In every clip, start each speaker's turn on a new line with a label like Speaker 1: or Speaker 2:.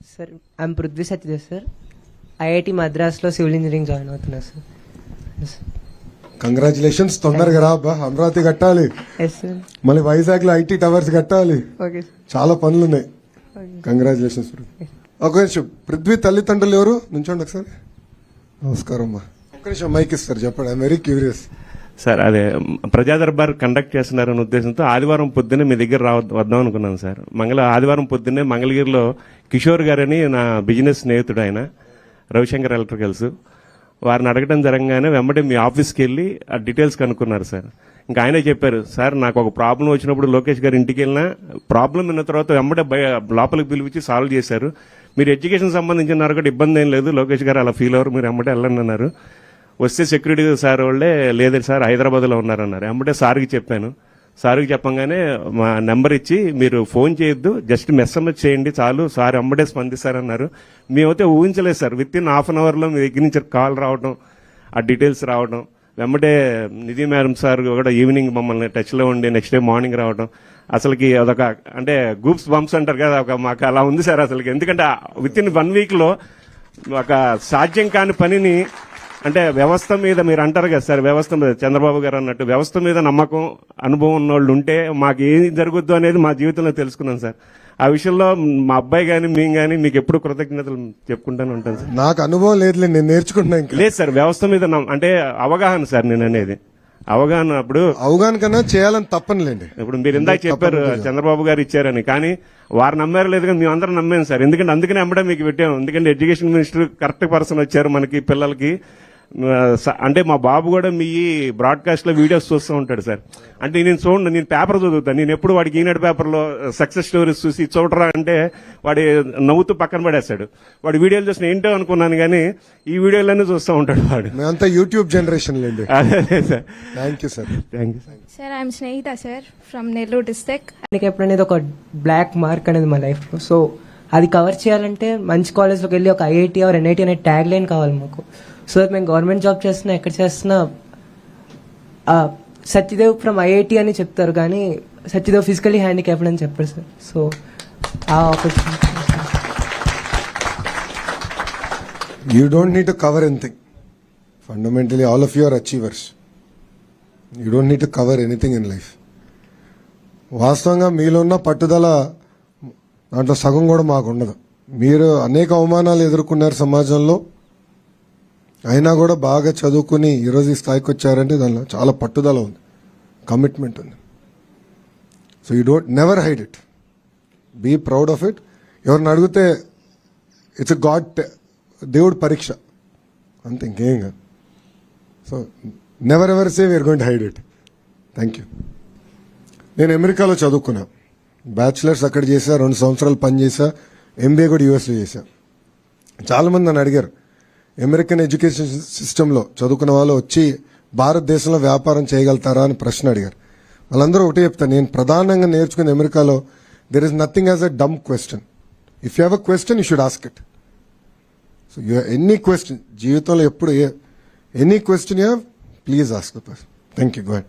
Speaker 1: Sir I'm Prithvi Satyadev sir. IIT మద్రాస్లో civil engineering join అవుతున్నా sir. Yes
Speaker 2: congratulations తొందరగా రా అబ్బా. అమరావతి కట్టాలి. మళ్ళీ వైజాగ్లో ఐటీ టవర్స్ కట్టాలి.
Speaker 1: ఓకే సార్
Speaker 2: చాలా పనులు ఉన్నాయి కంగ్రాచులేషన్స్ ఒక నిమిషం. పృథ్వీ తల్లిదండ్రులు ఎవరు? నుంచోండి ఒకసారి. నమస్కారం అమ్మా. ఒక్క నిమిషం మైక్ ఇస్తారు చెప్పండి. ఐఎమ్ వెరీ క్యూరియస్
Speaker 3: సార్ అదే ప్రజా దర్బార్ కండక్ట్ చేస్తున్నారనే ఉద్దేశంతో ఆదివారం పొద్దున్నే మీ దగ్గర రావ వద్దాం అనుకున్నాను సార్ మంగళ ఆదివారం పొద్దున్నే మంగళగిరిలో కిషోర్ గారని నా బిజినెస్ స్నేహితుడు ఆయన రవిశంకర్ ఎలక్ట్రికల్స్. వారిని అడగడం జరగగానే వెంబడి మీ ఆఫీస్కి వెళ్ళి ఆ డీటెయిల్స్ కనుక్కున్నారు సార్. ఇంకా ఆయనే చెప్పారు సార్ నాకు ఒక ప్రాబ్లం వచ్చినప్పుడు లోకేష్ గారి ఇంటికి వెళ్ళినా ప్రాబ్లం విన్న తర్వాత వెంబడే లోపలికి పిలిపించి సాల్వ్ చేశారు. మీరు ఎడ్యుకేషన్ సంబంధించిన కూడా ఇబ్బంది ఏం లేదు లోకేష్ గారు అలా ఫీల్ అవ్వరు మీరు వెంబడే వెళ్ళండి అన్నారు. వస్తే సెక్యూరిటీ సార్ వాళ్ళే లేదండి సార్ హైదరాబాద్లో ఉన్నారన్నారు. వెంబడే సార్కి చెప్పాను. సార్కి చెప్పంగానే మా నెంబర్ ఇచ్చి మీరు ఫోన్ చేయొద్దు జస్ట్ మెస్ఎంఎస్ చేయండి చాలు సార్ అమ్మడే స్పందిస్తారన్నారు. మేమైతే ఊహించలేదు sir. With in half an అవర్లో మీ దగ్గర నుంచి కాల్ రావడం ఆ డీటెయిల్స్ రావడం వెంబడే నిధి మేడం సార్ కూడా ఈవినింగ్ మమ్మల్ని టచ్లో ఉండి నెక్స్ట్ డే మార్నింగ్ రావడం అసలుకి అదొక అంటే గ్రూప్స్ బంప్స్ అంటారు కదా ఒక మాకు అలా ఉంది సార్ అసలుకి. ఎందుకంటే విత్ ఇన్ వన్ వీక్లో ఒక సాధ్యం కాని పనిని అంటే వ్యవస్థ మీద మీరు అంటారు కదా సార్ వ్యవస్థ మీద చంద్రబాబు గారు అన్నట్టు వ్యవస్థ మీద నమ్మకం అనుభవం ఉన్న వాళ్ళు ఉంటే మాకు ఏం జరుగుద్దు అనేది మా జీవితంలో తెలుసుకున్నాం సార్. ఆ విషయంలో మా అబ్బాయి కానీ మేము కానీ మీకు ఎప్పుడు కృతజ్ఞతలు చెప్పుకుంటానే ఉంటాను సార్.
Speaker 2: నాకు అనుభవం లేదులే నేను నేర్చుకుంటున్నా ఇంకా.
Speaker 3: లేదు సార్ వ్యవస్థ మీద అంటే అవగాహన సార్ నేను అనేది. అవగాహన అప్పుడు
Speaker 2: అవగాహన కన్నా చేయాలని తప్పనులేండి.
Speaker 3: ఇప్పుడు మీరు ఇందాక చెప్పారు చంద్రబాబు గారు ఇచ్చారని. కానీ వారు నమ్మారు లేదు కానీ మేము అందరం నమ్మాం సార్. ఎందుకంటే అందుకనే అమ్మడే మీకు పెట్టాము ఎందుకంటే ఎడ్యుకేషన్ మినిస్టర్ కరెక్ట్ పర్సన్ వచ్చారు మనకి పిల్లలకి. అంటే మా బాబు కూడా మీ బ్రాడ్కాస్ట్లో వీడియోస్ చూస్తూ ఉంటాడు సార్. అంటే నేను చూడండి నేను పేపర్ చదువుతాను నేను ఎప్పుడు వాడికి ఈనాడు పేపర్లో సక్సెస్ స్టోరీస్ చూసి చూడరా అంటే వాడి నవ్వుతూ పక్కన పడేస్తాడు. వాడి వీడియోలు చూసిన ఏంటో అనుకున్నాను కానీ ఈ వీడియోలన్నీ చూస్తూ ఉంటాడు వాడు.
Speaker 2: మేమంతా యూట్యూబ్ జనరేషన్
Speaker 3: అదే అదే sir.
Speaker 2: Thank you sir
Speaker 3: thank you
Speaker 4: Sir, I'm Snehita, sir, from Nellore district.
Speaker 1: Handicap అనేది ఒక బ్లాక్ మార్క్ అనేది మా లైఫ్లో సో అది కవర్ చేయాలంటే మంచి కాలేజ్లోకి వెళ్ళి ఒక ఐఐటి ఆర్ ఎన్ఐటి అనే ట్యాగ్ లైన్ కావాలి మాకు. సో మేము గవర్నమెంట్ జాబ్ చేస్తున్నా ఎక్కడ చేస్తున్నా సత్యదేవ్ ఫ్రమ్ ఐఐటి అని చెప్తారు కానీ సత్యదేవ్ ఫిజికలీ హ్యాండిక్యాప్డ్ అని చెప్పారు సార్. సో ఆ opportunity
Speaker 2: you don't need to cover anything fundamentally all of your achievers you don't need to cover anything in life వాస్తవంగా మీలో ఉన్న పట్టుదల దాంట్లో సగం కూడా మాకు ఉండదు. మీరు అనేక అవమానాలు ఎదుర్కొన్నారు సమాజంలో. అయినా కూడా బాగా చదువుకుని ఈరోజు ఈ స్థాయికి వచ్చారంటే దానిలో చాలా పట్టుదల ఉంది. కమిట్మెంట్ ఉంది. So you don't never hide it be proud of it ఎవరిని అడిగితే ఇట్స్ గాడ్ దేవుడు పరీక్ష. అంతే ఇంకేం కాదు. So never ever say we're going hide it thank you నేను అమెరికాలో చదువుకున్నా. బ్యాచిలర్స్ అక్కడ చేశా రెండు సంవత్సరాలు పనిచేసా ఎంబీఏ కూడా యూఎస్లో చేశా. చాలామంది నన్ను అడిగారు అమెరికన్ ఎడ్యుకేషన్ సిస్టంలో చదువుకున్న వాళ్ళు వచ్చి భారతదేశంలో వ్యాపారం చేయగలుగుతారా అని ప్రశ్న అడిగారు. వాళ్ళందరూ ఒకటే చెప్తాను నేను ప్రధానంగా నేర్చుకున్న అమెరికాలో there is nothing as a dumb question if you have a question you should ask it so you any question జీవితంలో ఎప్పుడు any question you have please ask the person thank you God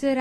Speaker 4: Sir,